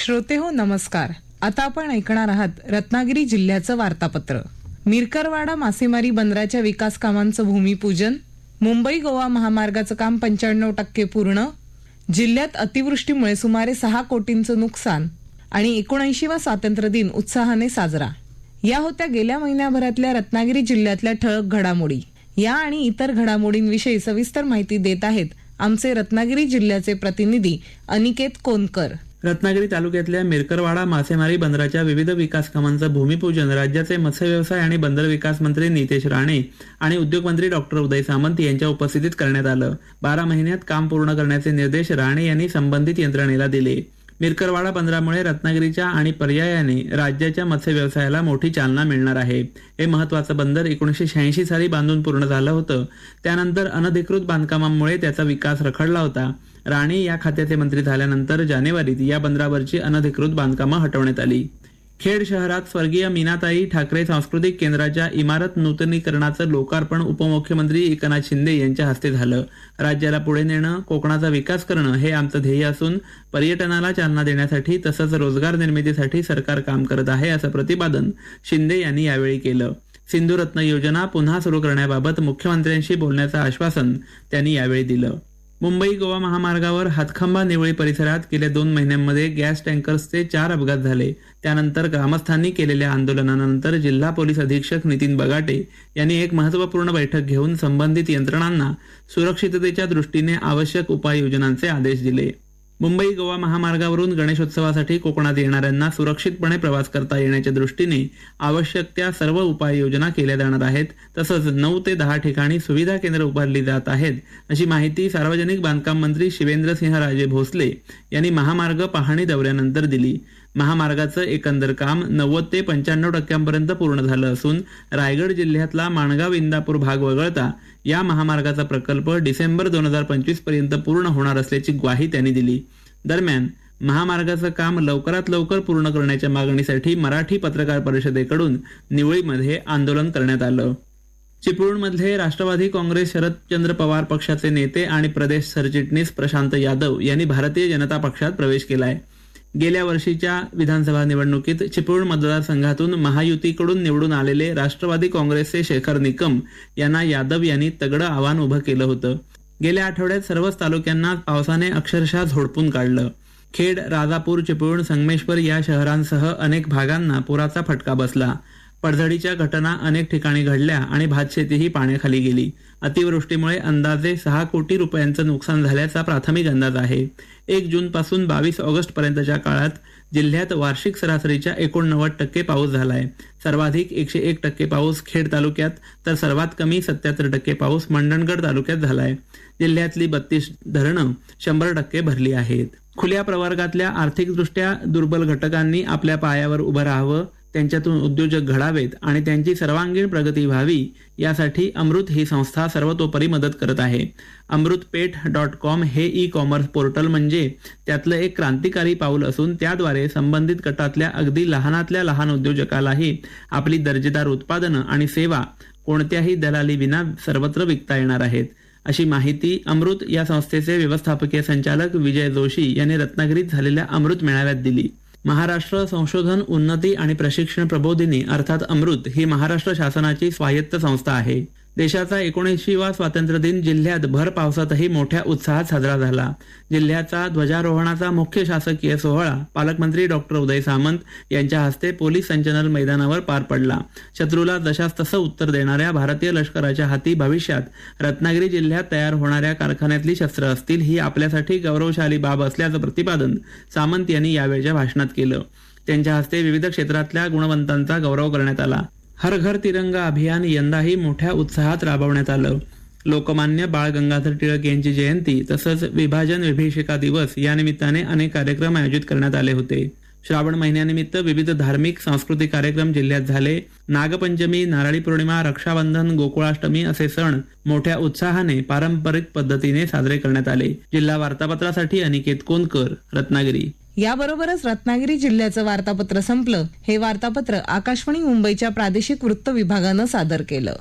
श्रोते हो नमस्कार. आता आपण ऐकणार आहात रत्नागिरी जिल्ह्याचं वार्तापत्र. मिरकरवाडा मासेमारी बंदराच्या विकास कामांचं भूमिपूजन मुंबई गोवा महामार्गाचं काम पंच्याण्णव टक्के पूर्ण जिल्ह्यात अतिवृष्टीमुळे सुमारे सहा कोटींचं नुकसान आणि एकोणऐंशीवा स्वातंत्र्य दिन उत्साहाने साजरा. या होत्या गेल्या महिन्याभरातल्या रत्नागिरी जिल्ह्यातल्या ठळक घडामोडी. या आणि इतर घडामोडींविषयी सविस्तर माहिती देत आहेत आमचे रत्नागिरी जिल्ह्याचे प्रतिनिधी अनिकेत कोनकर. रत्नागिरी तालुक्यातल्या मिरकरवाडा मासेमारी बंदराच्या विविध विकास कामांचं भूमिपूजन राज्याचे मत्स्यव्यवसाय आणि बंदर विकास मंत्री नितेश राणे आणि उद्योग मंत्री डॉक्टर उदय सामंत यांच्या उपस्थितीत करण्यात आलं. बारा महिन्यात काम पूर्ण करण्याचे निर्देश राणे यांनी संबंधित यंत्रणेला दिले. मिरकरवाडा बंदरामुळे रत्नागिरीच्या आणि पर्यायाने राज्याच्या मत्स्य व्यवसायाला मोठी चालना मिळणार आहे. हे महत्वाचं बंदर एकोणीसशे शहाऐंशी साली बांधून पूर्ण झालं होतं. त्यानंतर अनधिकृत बांधकामांमुळे त्याचा विकास रखडला होता. राणे या खात्याचे मंत्री झाल्यानंतर जानेवारीत या बंदरावरची अनधिकृत बांधकामं हटवण्यात आली. खेड शहरात स्वर्गीय मीनाताई ठाकरे सांस्कृतिक केंद्राच्या इमारत नूतनीकरणाचं लोकार्पण उपमुख्यमंत्री एकनाथ शिंदे यांच्या हस्ते झालं. राज्याला पुढे नेणं कोकणाचा विकास करणं हे आमचं ध्येय असून पर्यटनाला चालना देण्यासाठी तसंच रोजगार निर्मितीसाठी सरकार काम करत आहे असं प्रतिपादन शिंदे यांनी यावेळी केलं. सिंधुरत्न योजना पुन्हा सुरू करण्याबाबत मुख्यमंत्र्यांशी बोलण्याचं आश्वासन त्यांनी यावेळी दिलं. मुंबई गोवा महामार्गावर हातखंबा निवळी परिसरात गेल्या दोन महिन्यांमध्ये गॅस टँकर्सचे चार अपघात झाले. त्यानंतर ग्रामस्थांनी केलेल्या आंदोलनानंतर जिल्हा पोलीस अधीक्षक नितीन बगाटे यांनी एक महत्त्वपूर्ण बैठक घेऊन संबंधित यंत्रणांना सुरक्षिततेच्या दृष्टीने आवश्यक उपाययोजनांचे आदेश दिले. मुंबई गोवा महामार्गावरून गणेशोत्सवासाठी कोकणात येणाऱ्यांना सुरक्षितपणे प्रवास करता येण्याच्या दृष्टीने आवश्यक त्या सर्व उपाययोजना केल्या जाणार आहेत. तसंच नऊ ते दहा ठिकाणी सुविधा केंद्र उभारली जात आहेत अशी माहिती सार्वजनिक बांधकाम मंत्री शिवेंद्रसिंहराजे भोसले यांनी महामार्ग पाहणी दौऱ्यानंतर दिली. महामार्गाचं एकंदर काम नव्वद ते पंच्याण्णव टक्क्यांपर्यंत पूर्ण झालं असून रायगड जिल्ह्यातला माणगाव इंदापूर भाग वगळता या महामार्गाचा प्रकल्प डिसेंबर दोन हजार पंचवीसपर्यंत पूर्ण होणार असल्याची ग्वाही त्यांनी दिली. दरम्यान महामार्गाचं काम लवकरात लवकर पूर्ण करण्याच्या मागणीसाठी मराठी पत्रकार परिषदेकडून निवळीमध्ये आंदोलन करण्यात आलं. चिपळूणमधले राष्ट्रवादी काँग्रेस शरदचंद्र पवार पक्षाचे नेते आणि प्रदेश सरचिटणीस प्रशांत यादव यांनी भारतीय जनता पक्षात प्रवेश केलाय. गेल्या वर्षीच्या विधानसभा निवडणुकीत चिपळूण मतदारसंघातून महायुतीकडून निवडून आलेले राष्ट्रवादी काँग्रेसचे शेखर निकम यांना यादव यांनी तगडं आव्हान उभं केलं होतं. गेल्या आठवड्यात सर्वच तालुक्यांना पावसाने अक्षरशः झोडपून काढलं. खेड राजापूर चिपळूण संगमेश्वर या शहरांसह अनेक भागांना पुराचा फटका बसला. पडझडीच्या घटना अनेक ठिकाणी घडल्या आणि भातशेतीही पाण्याखाली गेली. अतिवृष्टीमुळे अंदाजे सहा कोटी रुपयांचं नुकसान झाल्याचा प्राथमिक अंदाज आहे. एक जूनपासून बावीस ऑगस्ट पर्यंतच्या काळात जिल्ह्यात वार्षिक सरासरीच्या एकोणनव्वद टक्के पाऊस झालाय. सर्वाधिक एकशे एक टक्के पाऊस खेड तालुक्यात तर सर्वात कमी सत्याहत्तर टक्के पाऊस मंडणगड तालुक्यात झालाय. जिल्ह्यातली बत्तीस धरणं शंभर टक्के भरली आहेत. खुल्या प्रवर्गातल्या आर्थिकदृष्ट्या दुर्बल घटकांनी आपल्या पायावर उभं राहावं त्यांच्यातून उद्योजक घडावेत आणि त्यांची सर्वांगीण प्रगती व्हावी यासाठी अमृत ही संस्था सर्वतोपरी मदत करत आहे. अमृतपेठ डॉट कॉम हे ई कॉमर्स पोर्टल म्हणजे त्यातलं एक क्रांतिकारी पाऊल असून त्याद्वारे संबंधित गटातल्या अगदी लहानातल्या लहान उद्योजकालाही आपली दर्जेदार उत्पादनं आणि सेवा कोणत्याही दलाली विना सर्वत्र विकता येणार आहेत. अशी माहिती अमृत या संस्थेचे व्यवस्थापकीय संचालक विजय जोशी यांनी रत्नागिरीत झालेल्या अमृत मेळाव्यात दिली. महाराष्ट्र संशोधन उन्नती आणि प्रशिक्षण प्रबोधिनी अर्थात अमृत ही महाराष्ट्र शासनाची स्वायत्त संस्था आहे. देशाचा एकोणऐंशीवा स्वातंत्र्य दिन जिल्ह्यात भर पावसातही मोठ्या उत्साहात साजरा झाला. जिल्ह्याचा ध्वजारोहणाचा मुख्य शासकीय सोहळा पालकमंत्री डॉक्टर उदय सामंत यांच्या हस्ते पोलीस संचलन मैदानावर पार पडला. शत्रूला जशास तसं उत्तर देणाऱ्या भारतीय लष्कराच्या हाती भविष्यात रत्नागिरी जिल्ह्यात तयार होणाऱ्या कारखान्यातली शस्त्र असतील ही आपल्यासाठी गौरवशाली बाब असल्याचं प्रतिपादन सामंत यांनी यावेळच्या भाषणात केलं. त्यांच्या हस्ते विविध क्षेत्रातल्या गुणवंतांचा गौरव करण्यात आला. हर घर तिरंगा अभियान यंदाही मोठ्या उत्साहात राबवण्यात आलं. लोकमान्य बाळ गंगाधर टिळक यांची जयंती तसंच विभाजन विभीषिका दिवस या निमित्ताने अनेक कार्यक्रम आयोजित करण्यात आले होते. श्रावण महिन्यानिमित्त विविध धार्मिक सांस्कृतिक कार्यक्रम जिल्ह्यात झाले. नागपंचमी नारळी पौर्णिमा रक्षाबंधन गोकुळाष्टमी असे सण मोठ्या उत्साहाने पारंपरिक पद्धतीने साजरे करण्यात आले. जिल्हा वार्तापत्रासाठी अनिकेत कोनकर रत्नागिरी. याबरोबरच रत्नागिरी जिल्ह्याचं वार्तापत्र संपलं. हे वार्तापत्र आकाशवाणी मुंबईच्या प्रादेशिक वृत्त विभागानं सादर केलं.